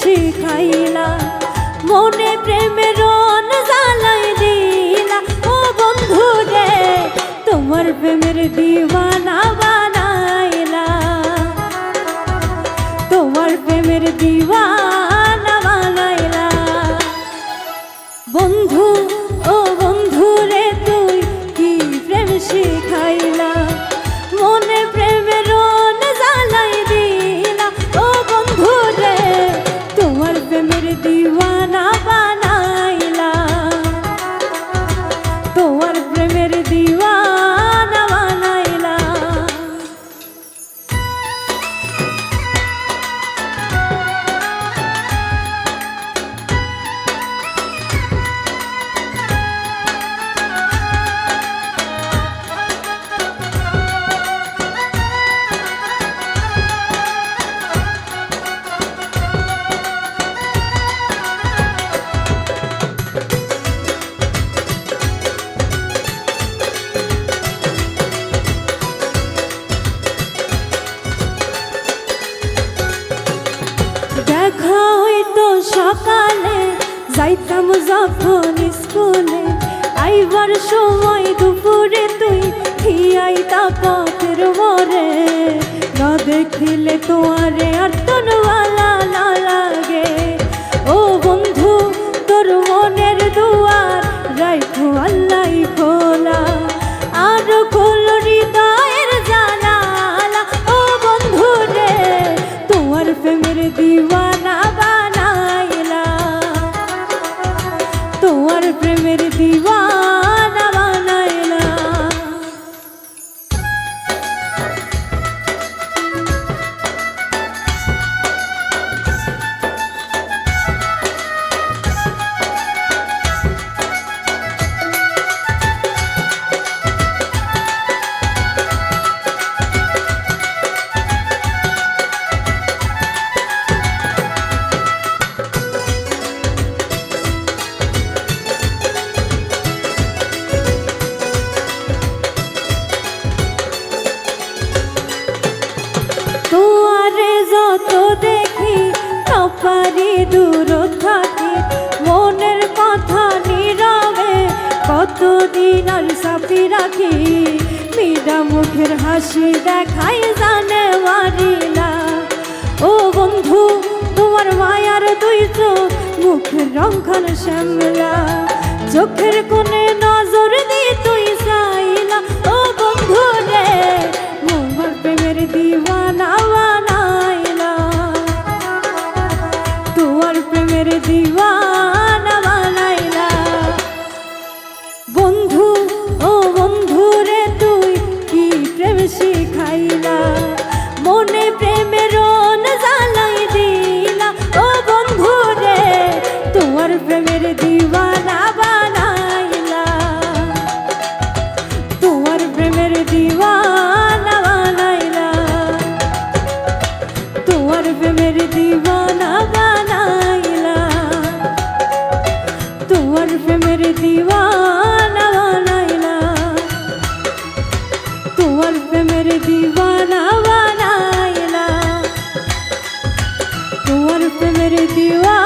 শিখাইলা, মনে প্রেমের রন জ্বালাই দিলা ও বন্ধু রে, তোমার প্রেমের দিওয়ানা বানাইলা। তোমার প্রেমের দিওয়ানা বানাইলা। বন্ধু সকালে যাইতাম যখন স্কুলে, আইবার সময় দুপুরে তুই হিয়াইতা পথের মরে না দেখিলে তোমারে আর তনওয়ালা কতদিন আর সাপি রাখি মীরা মুখের হাসি দেখাই জানে মারিলা ও বন্ধু, তোমার মায়ার দুই চোখ, মুখের রংখান শ্যামলা। চোখের কোণে নজর দিয়ে তুই চাইলা। ও বন্ধু রে মোর প্রেমের দিওয়ানা বানাইলা। তোমার প্রেমের দিওয়ানা শিখাইলা। মনে প্রেমের জ্বালাই দিলা। ও বন্ধু রে তোমার প্রেমের দিওয়ানা বানাইলা। তোমার প্রেমের দিওয়ানা বানাইলা। তোমার প্রেমের বানাইলা তোমার প্রেমের দিওয়ানা